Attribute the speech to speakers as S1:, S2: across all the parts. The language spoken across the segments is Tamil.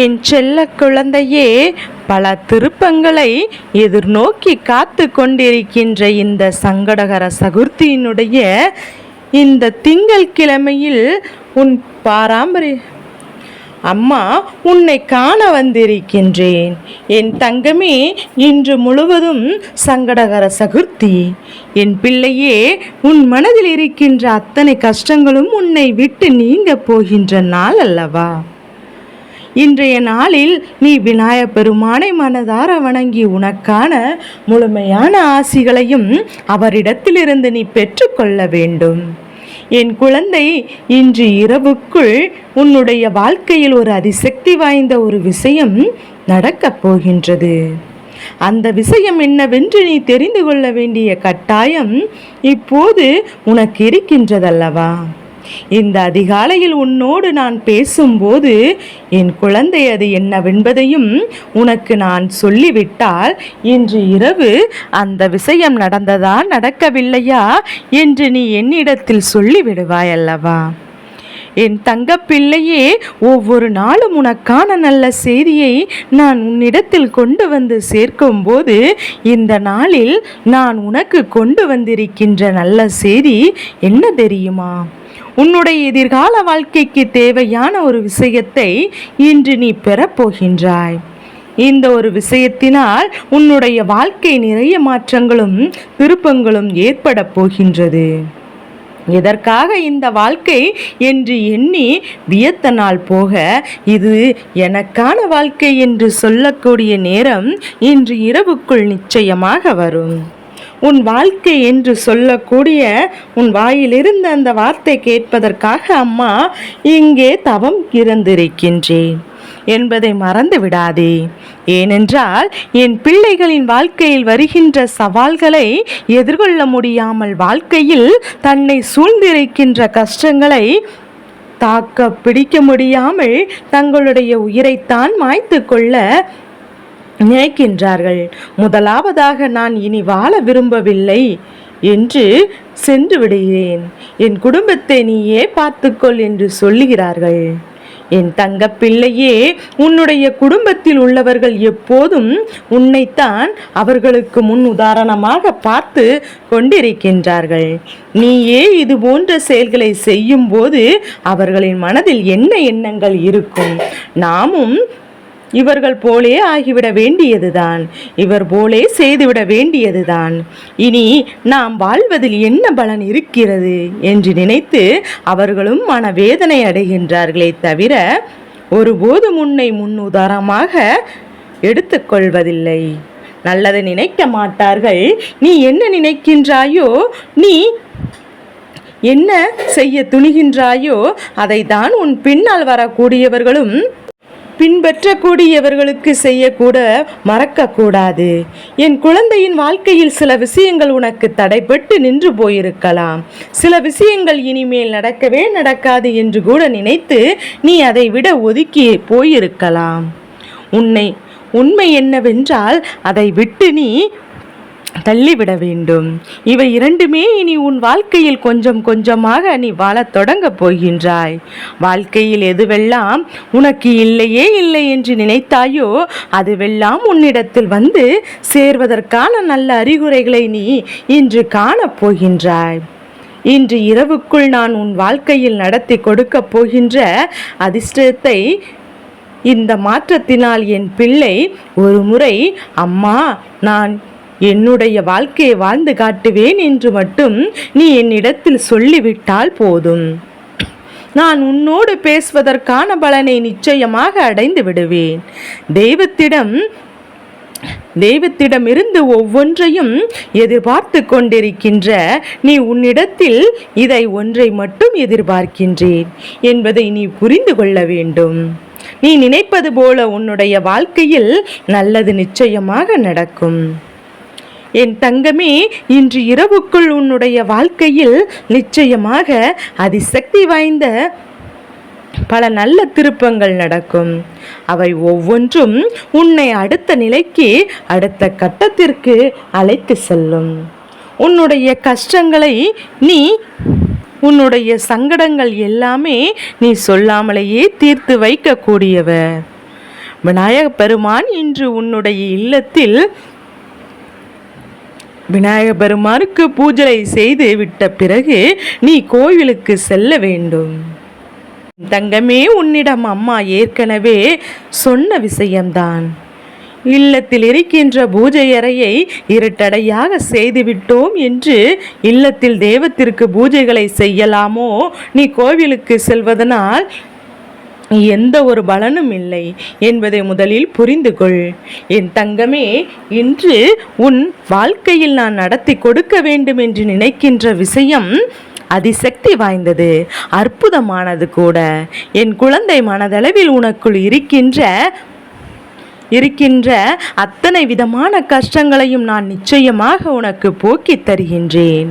S1: என் செல்ல குழந்தையே பல திருப்பங்களை எதிர்நோக்கி காத்து கொண்டிருக்கின்ற இந்த சங்கடகர சகுர்த்தியினுடைய இந்த திங்கள் கிழமையில் உன் பாரம்பரிய அம்மா உன்னை காண வந்திருக்கின்றேன். என் தங்கமே இன்று முழுவதும் சங்கடகர சகுர்த்தி. என் பிள்ளையே உன் மனதில் இருக்கின்ற அத்தனை கஷ்டங்களும் உன்னை விட்டு நீங்க போகின்ற நாள் அல்லவா? இன்றைய நாளில் நீ விநாயக பெருமானை மனதார வணங்கி உனக்கான முழுமையான ஆசிகளையும் அவரிடத்திலிருந்து நீ பெற்றுக்கொள்ள வேண்டும். என் குழந்தை இன்று இரவுக்குள் உன்னுடைய வாழ்க்கையில் ஒரு அதிசக்தி வாய்ந்த ஒரு விஷயம் நடக்கப் போகின்றது. அந்த விஷயம் என்னவென்று நீ தெரிந்து கொள்ள வேண்டிய கட்டாயம் இப்போது உனக்கு இருக்கின்றதல்லவா? இந்த அதிகாலையில் உன்னோடு நான் பேசும்போது என் குழந்தை அது என்னவென்பதையும் உனக்கு நான் சொல்லிவிட்டால் இன்று இரவு அந்த விஷயம் நடந்ததா நடக்கவில்லையா? என்று நீ என்னிடத்தில் சொல்லிவிடுவாய் அல்லவா என் தங்கப்பிள்ளையே ஒவ்வொரு நாளும் உனக்கான நல்ல செய்தியை நான் உன்னிடத்தில் கொண்டு வந்து சேர்க்கும்போது இந்த நாளில் நான் உனக்கு கொண்டு வந்திருக்கின்ற நல்ல செய்தி என்ன தெரியுமா? உன்னுடைய எதிர்கால வாழ்க்கைக்கு தேவையான ஒரு விஷயத்தை இன்று நீ பெறப்போகின்றாய் இந்த ஒரு விஷயத்தினால் உன்னுடைய வாழ்க்கை நிறைய மாற்றங்களும் திருப்பங்களும் ஏற்பட போகின்றது. எதற்காக இந்த வாழ்க்கை என்று எண்ணி வியத்த நாள் போக இது எனக்கான வாழ்க்கை என்று சொல்லக்கூடிய நேரம் இன்று இரவுக்குள் நிச்சயமாக வரும். உன் வாழ்க்கை என்று சொல்லக்கூடிய உன் வாயிலிருந்து அந்த வார்த்தை கேட்பதற்காக அம்மா இங்கே தவம் இருந்திருக்கின்றேன் என்பதை மறந்து விடாதே. ஏனென்றால் என் பிள்ளைகளின் வாழ்க்கையில் வருகின்ற சவால்களை எதிர்கொள்ள முடியாமல் வாழ்க்கையில் தன்னை சூழ்ந்திருக்கின்ற கஷ்டங்களை தாக்க பிடிக்க முடியாமல் தங்களுடைய உயிரைத்தான் மாய்த்து கொள்ள நினைக்கின்றார்கள். முதலாவதாக நான் இனி வாழ விரும்பவில்லை என்று சென்று விடுகிறேன். என் குடும்பத்தை நீயே பார்த்துக்கொள் என்று சொல்லுகிறார்கள். என் தங்க பிள்ளையே உன்னுடைய குடும்பத்தில் உள்ளவர்கள் எப்போதும் உன்னைத்தான் அவர்களுக்கு முன் உதாரணமாக பார்த்து கொண்டிருக்கின்றார்கள். நீயே இது போன்ற செயல்களை செய்யும் போது அவர்களின் மனதில் என்ன எண்ணங்கள் இருக்கும்? நாமும் இவர்கள் போலே ஆகிவிட வேண்டியதுதான். இவர் போலே செய்துவிட வேண்டியதுதான். இனி நாம் வாழ்வதில் என்ன பலன் இருக்கிறது என்று நினைத்து அவர்களும் மனவேதனை அடைகின்றார்களே தவிர ஒருபோது முன்னை முன்னுதாரணமாக எடுத்துக்கொள்வதில்லை நல்லதை நினைக்க மாட்டார்கள். நீ என்ன நினைக்கின்றாயோ நீ என்ன செய்ய துணிகின்றாயோ அதை தான் உன் பின்னால் வரக்கூடியவர்களும் பின்பற்றக்கூடியவர்களுக்கு செய்யக்கூட மறக்கக்கூடாது. என் குழந்தையின் வாழ்க்கையில் சில விஷயங்கள் உனக்கு தடைப்பட்டு நின்று போயிருக்கலாம். சில விஷயங்கள் இனிமேல் நடக்கவே நடக்காது என்று கூட நினைத்து நீ அதை விட ஒதுக்கி போயிருக்கலாம். உன்னை உண்மை என்னவென்றால் அதை விட்டு நீ தள்ளிவிட வேண்டும் இவை இரண்டுமே இனி உன் வாழ்க்கையில் கொஞ்சம் கொஞ்சமாக நீ வாழத் தொடங்கப் போகின்றாய். வாழ்க்கையில் எதுவெல்லாம் உனக்கு இல்லையே இல்லை என்று நினைத்தாயோ அதுவெல்லாம் உன்னிடத்தில் வந்து சேர்வதற்கான நல்ல அறிகுறைகளை நீ இன்று காணப் போகின்றாய். இன்று இரவுக்குள் நான் உன் வாழ்க்கையில் நடத்தி கொடுக்கப் போகின்ற அதிர்ஷ்டத்தை இந்த மாற்றத்தினால் என் பிள்ளை ஒரு முறை அம்மா நான் என்னுடைய வாழ்க்கையை வாழ்ந்து காட்டுவேன் என்று மட்டும் நீ என்னிடத்தில் சொல்லிவிட்டால் போதும். நான் உன்னோடு பேசுவதற்கான பலனை நிச்சயமாக அடைந்து விடுவேன். தெய்வத்திடம் தெய்வத்திடமிருந்து ஒவ்வொன்றையும் எதிர்பார்த்து கொண்டிருக்கின்ற நீ உன்னிடத்தில் இதை ஒன்றை மட்டும் எதிர்பார்க்கின்றேன் என்பதை நீ புரிந்து கொள்ள வேண்டும். நீ நினைப்பது போல உன்னுடைய வாழ்க்கையில் நல்லது நிச்சயமாக நடக்கும். என் தங்கமே இன்று இரவுக்குள் உன்னுடைய வாழ்க்கையில் நிச்சயமாக அதிசக்தி வாய்ந்த பல நல்ல திருப்பங்கள் நடக்கும். அவை ஒவ்வொன்றும் உன்னை அடுத்த நிலைக்கு அடுத்த கட்டத்திற்கு அழைத்து செல்லும். உன்னுடைய கஷ்டங்களை நீ உன்னுடைய சங்கடங்கள் எல்லாமே நீ சொல்லாமலேயே தீர்த்து வைக்கக்கூடியவ. விநாயகப் பெருமான் இன்று உன்னுடைய இல்லத்தில் விநாயக பெருமானுக்கு பூஜை செய்து விட்ட பிறகு நீ கோவிலுக்கு செல்ல வேண்டும். தங்கமே உன்னிடம் அம்மா ஏற்கனவே சொன்ன விஷயம்தான். இல்லத்தில் இருக்கின்ற பூஜை அறையை இருட்டடையாக செய்துவிட்டோம் என்று இல்லத்தில் தெய்வத்திற்கு பூஜைகளை செய்யலாமோ? நீ கோவிலுக்கு செல்வதனால் எந்த ஒரு பலனும் இல்லை என்பதை முதலில் புரிந்து கொள் என் தங்கமே இன்று உன் வாழ்க்கையில் நான் நடத்தி கொடுக்க வேண்டும் என்று நினைக்கின்ற விஷயம் அதிசக்தி வாய்ந்தது அற்புதமானது கூட. என் குழந்தை மனதளவில் உனக்குள் இருக்கின்ற இருக்கின்ற அத்தனை விதமான கஷ்டங்களையும் நான் நிச்சயமாக உனக்கு போக்கித் தருகின்றேன்.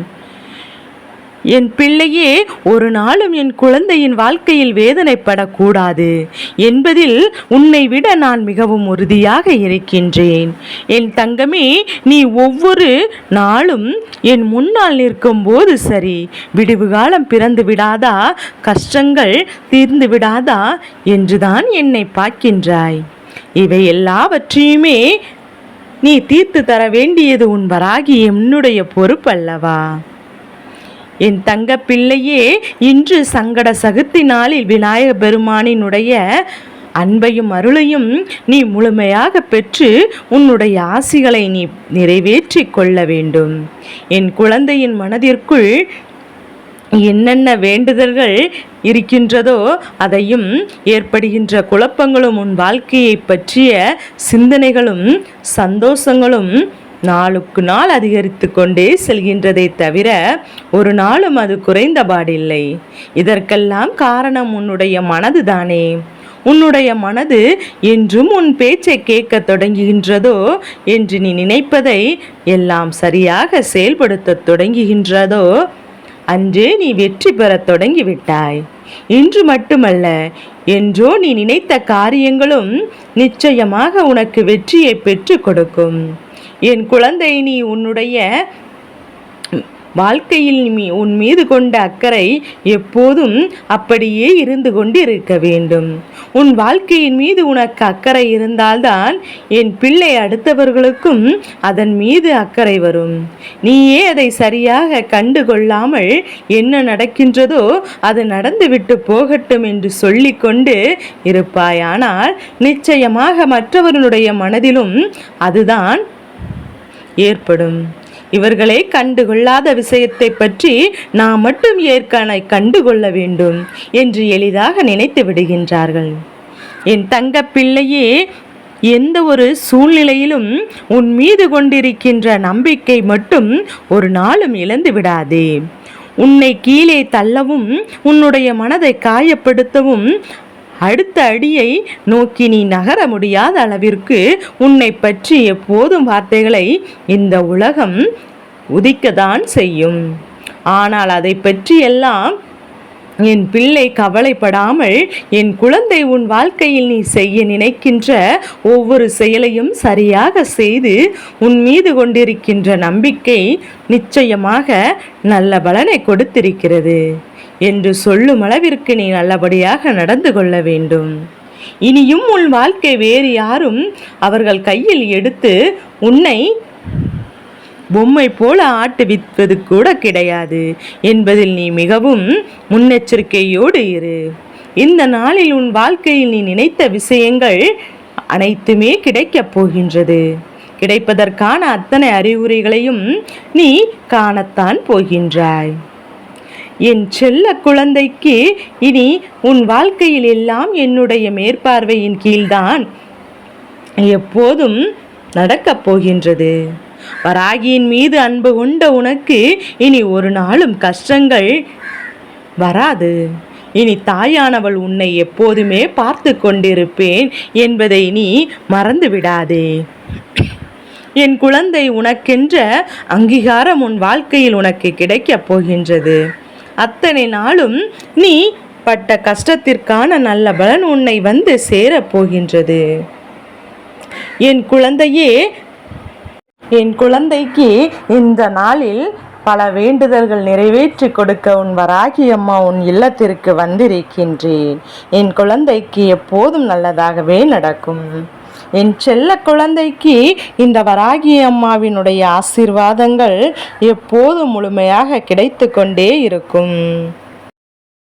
S1: என் பிள்ளையே ஒரு நாளும் என் குழந்தையின் வாழ்க்கையில் வேதனைப்படக்கூடாது. என்பதில் உன்னை விட நான் மிகவும் உறுதியாக இருக்கின்றேன். என் தங்கமே நீ ஒவ்வொரு நாளும் என் முன்னால் நிற்கும் போது சரி. விடிவு காலம் பிறந்து விடாதா? கஷ்டங்கள் தீர்ந்து விடாதா? என்றுதான் என்னை பார்க்கின்றாய். இவை எல்லாவற்றையுமே நீ தீர்த்து தர வேண்டியது உன் வராகி என்னுடைய பொறுப்பல்லவா? என் தங்க பிள்ளையே இன்று சங்கட சகுத்தி நாளில் விநாயக பெருமானினுடைய அன்பையும் அருளையும் நீ முழுமையாக பெற்று உன்னுடைய ஆசிகளை நீ நிறைவேற்றி கொள்ள வேண்டும். என் குழந்தையின் மனதிற்குள் என்னென்ன வேண்டுதல்கள் இருக்கின்றதோ அதையும் ஏற்படுகின்ற குழப்பங்களும் உன் வாழ்க்கையை பற்றிய சிந்தனைகளும் சந்தோஷங்களும் நாளுக்கு நாள் அதிகரித்து கொண்டே செல்கின்றதை தவிர ஒரு நாளும் அது குறைந்தபாடில்லை. இதற்கெல்லாம் காரணம் உன்னுடைய மனதுதானே. உன்னுடைய மனது என்றும் உன் பேச்சை கேட்க தொடங்குகின்றதோ என்று நீ நினைப்பதை எல்லாம் சரியாக செயல்படுத்த தொடங்குகின்றதோ அன்றே நீ வெற்றி பெறத் தொடங்கிவிட்டாய். இன்று மட்டுமல்ல என்றோ நீ நினைத்த காரியங்களும் நிச்சயமாக உனக்கு வெற்றியை பெற்றுக் கொடுக்கும். என் குழந்தை நீ உன்னுடைய வாழ்க்கையில் உன் மீது கொண்ட அக்கறை எப்போதும் அப்படியே இருந்து கொண்டு இருக்க வேண்டும். உன் வாழ்க்கையின் மீது உனக்கு அக்கறை இருந்தால்தான் என் பிள்ளை அடுத்தவர்களுக்கும் அதன் மீது அக்கறை வரும். நீயே அதை சரியாக கண்டு கொள்ளாமல் என்ன நடக்கின்றதோ அது நடந்துவிட்டு போகட்டும் என்று சொல்லிக்கொண்டு இருப்பாயானால் நிச்சயமாக மற்றவர்களுடைய மனதிலும் அதுதான் ஏற்படும். இவர்களே கண்டுகொள்ளாத விஷயத்தை பற்றி நாம் மட்டும் ஏற்கனவே கண்டுகொள்ள வேண்டும் என்று எளிதாக நினைத்து விடுகின்றார்கள். என் தங்க பிள்ளையே எந்த ஒரு சூழ்நிலையிலும் உன் மீது கொண்டிருக்கின்ற நம்பிக்கை மட்டும் ஒரு நாளும் இழந்து விடாதே. உன்னை கீழே தள்ளவும் உன்னுடைய மனதை காயப்படுத்தவும் அடுத்த அடியை நோக்கி நீ நகர முடியாத அளவிற்கு உன்னை பற்றி எப்போதும் வார்த்தைகளை இந்த உலகம் உதிக்கத்தான் செய்யும். ஆனால் அதை பற்றியெல்லாம் என் பிள்ளை கவலைப்படாமல் என் குழந்தை உன் வாழ்க்கையில் நீ செய்ய நினைக்கின்ற ஒவ்வொரு செயலையும் சரியாக செய்து உன் மீது கொண்டிருக்கின்ற நம்பிக்கை நிச்சயமாக நல்ல பலனை கொடுத்திருக்கிறது என்று சொல்லும் அளவிற்கு நீ நல்லபடியாக நடந்து கொள்ள வேண்டும். இனியும் உன் வாழ்க்கை வேறு யாரும் அவர்கள் கையில் எடுத்து உன்னை பொம்மை போல ஆட்டுவிப்பது கூட கிடையாது. என்பதில் நீ மிகவும் முன்னெச்சரிக்கையோடு இரு. இந்த நாளில் உன் வாழ்க்கையில் நீ நினைத்த விஷயங்கள் அனைத்துமே கிடைக்கப் போகின்றது. கிடைப்பதற்கான அத்தனை அறிகுறிகளையும் நீ காணத்தான் போகின்றாய். என் செல்ல குழந்தைக்கு இனி உன் வாழ்க்கையில் எல்லாம் என்னுடைய மேற்பார்வையின் கீழ்தான் எப்போதும் நடக்கப் போகின்றது. வராகியின் மீது அன்பு கொண்ட உனக்கு இனி ஒரு நாளும் கஷ்டங்கள் வராது. இனி தாயானவள் உன்னை எப்போதுமே பார்த்து கொண்டிருப்பேன் என்பதை நீ மறந்து விடாதே. என் குழந்தை உனக்கென்ற அங்கீகாரம் உன் வாழ்க்கையில் உனக்கு கிடைக்கப் போகின்றது. அத்தனை நாளும் நீ பட்ட கஷ்டத்திற்கான நல்ல பலன் உன்னை வந்து சேரப் போகின்றது. என் குழந்தையே என் குழந்தைக்கு இந்த நாளில் பல வேண்டுதல்கள் நிறைவேற்றி கொடுக்க உன் வராகி அம்மா உன் இல்லத்திற்கு வந்திருக்கின்றேன். என் குழந்தைக்கு எப்போதும் நல்லதாகவே நடக்கும். என் செல்ல குழந்தைக்கு இந்த வராகி அம்மாவினுடைய ஆசீர்வாதங்கள் எப்போதும் முழுமையாக கிடைத்து கொண்டே இருக்கும்.